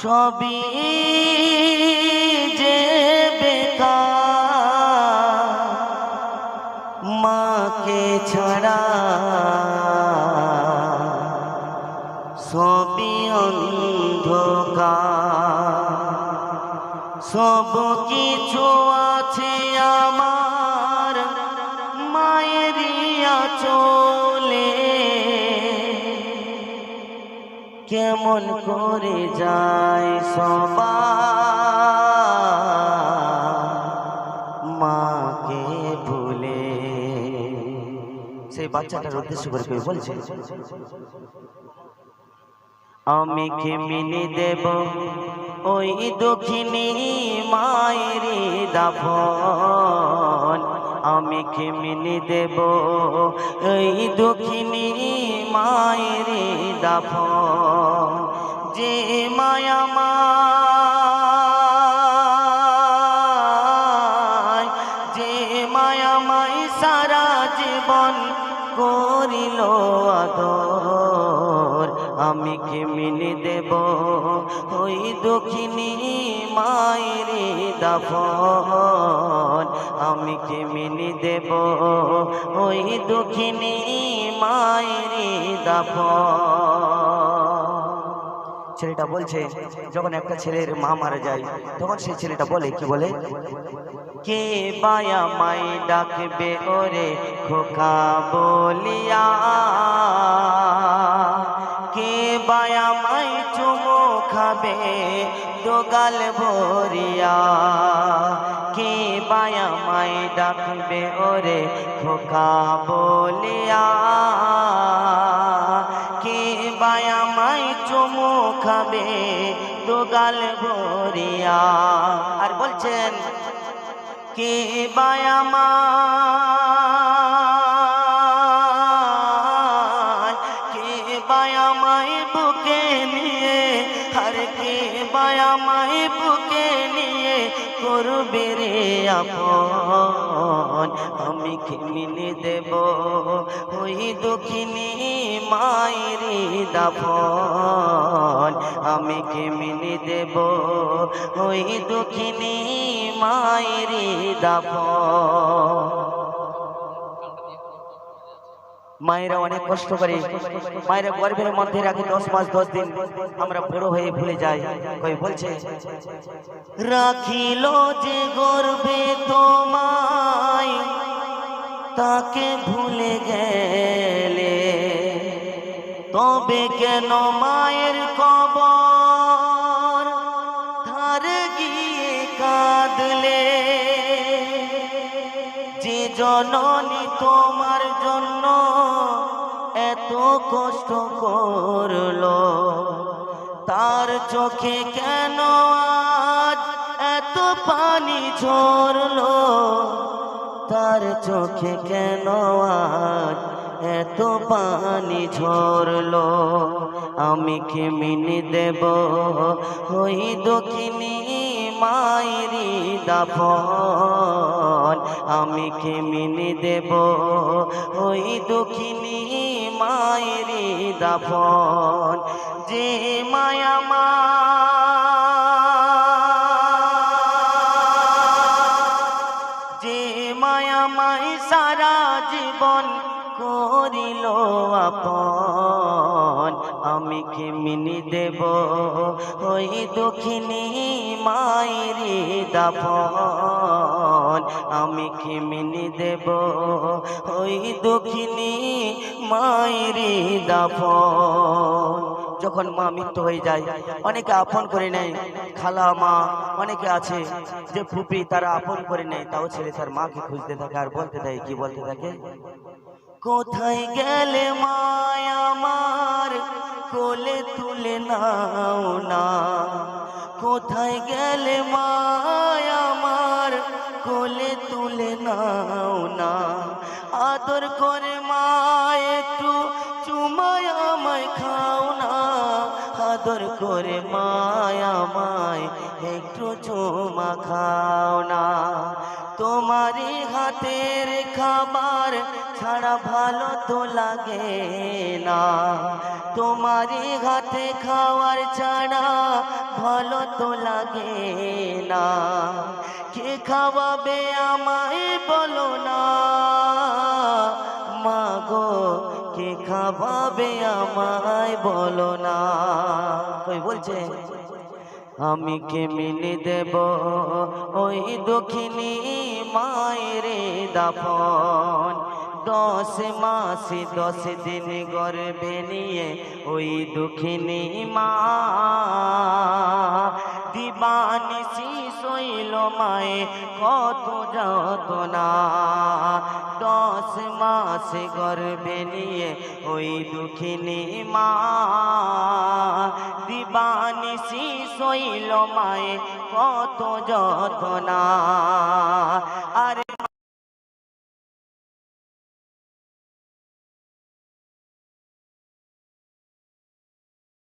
সবই যে মাকে ছাড়া সবই অন্ধকার। সব কিছু আছে আমার মায়েরিয়া চলে কেমন করে যায় সবাই মাকে ভুলে। সেই বাচ্চাটার উদ্দেশ্য করে বলছে, আমি খেমিনি দেব ওই দক্ষিণী মায়েরি দাফন আমি খেমিনি দেব। এই দক্ষিণী মায়ের দাফ যে মায়ামা যে মায়ামাই সারা জীবন করিল আদর। আমি কেমিনি দেব? ওই দক্ষিণী মায়েরি দাফন। আমি কেমিনি দেব? ওই দক্ষিণী মায়েরি দাফন। ছেলেটা বলছে, যখন একটা ছেলের মা মারা যায়, তখন সেই ছেলেটা বলে, কি বলে? কে বায়া মাই ডাকবে ওরে খোকা বলিয়া? কে বায়া মাই চুমো খাবে দোগাল ভরিয়া? কে বায়া মাই ডাকবে ওরে খোকা বলিয়া? খাবে দোগাল ভরিয়া। আর বলছেন, কে বায়ামা কে বায়া বুকে নিয়ে? আর কে বায়ামাই বুকে নিয়ে করবে রে আপন? আমি খেমিনে দেব? ওই দক্ষিণী মায়েরি দাফন। আমি কেমিনে দেব? ওই দক্ষিণী মায়েরি দাফন। মায়েরা অনেক কষ্ট করে, মায়েরা গর্ভের মধ্যে রাখে দশ মাস, দশ দিন। আমরা বড় হয়ে ভুলে যাই। কই বলছে, রাখিল যে গর্বে তোমায়, তাকে ভুলে গেলে তবে কেন মায়ের কবর? ধার গিয়ে কাঁদলে যে জননী তোমার এত কষ্ট করল। তার চোখে কেন আজ এত পানি ঝরলো? তার চোখে কেন আজ এত পানি ঝরলো? আমি কি মিনি দেব? ওই দক্ষিণী মায়েরি দাফন। আমি খেমিনি দেব? ওই দক্ষিণী মায়েরি দাফন, যে মায়া মা যে মায়া মাই সারা জীবন করিল আপন, আমি কেমিনি দেব? ওই দক্ষিণী মায়েরি দাফন আমি কেমিনি দেব? ওই দক্ষিণী মায়েরি দাফন। যখন মা মৃত্যু হয়ে যায়, অনেকে আপন করে নেয়। খালা মা, অনেকে আছে যে ফুপি তারা আপন করে নেয়, তাও ছেলে তার মাকে খুঁজতে থাকে আর বলতে থাকে, কি বলতে থাকে? কোথায় গেলে মায় আমার কোলে তুলে নাও না? কোথায় গেলে মায় আমার কোলে তুলে নাও না। আদর করে মা, একটু চুমায় আমায় খাও না। আদর করে মায় আমায় একটু চুমা খাও না। তোমারই হাতের খাবার ছাড়া ভালো তো লাগে না। তোমারই হাতে খাওয়ার ছাড়া ভালো তো লাগে না। কে খাওয়াবে আমায় বলো না। মাগো, কে খাওয়াবে আমায় বলো না। কই বলছে? আমি কে কেমিনে দেব? ওই দক্ষিণী মায়ের দাপন দশ মাসে দশ দিন গর্বে নিয়ে ওই দুঃখিনী মা। দিবানিসি শৈল মায়ে কত যতনা মাস গর্বে নিয়ে ওই দুঃখিনী মা। দিবানিসি শৈল মায়ে কত যতনা আর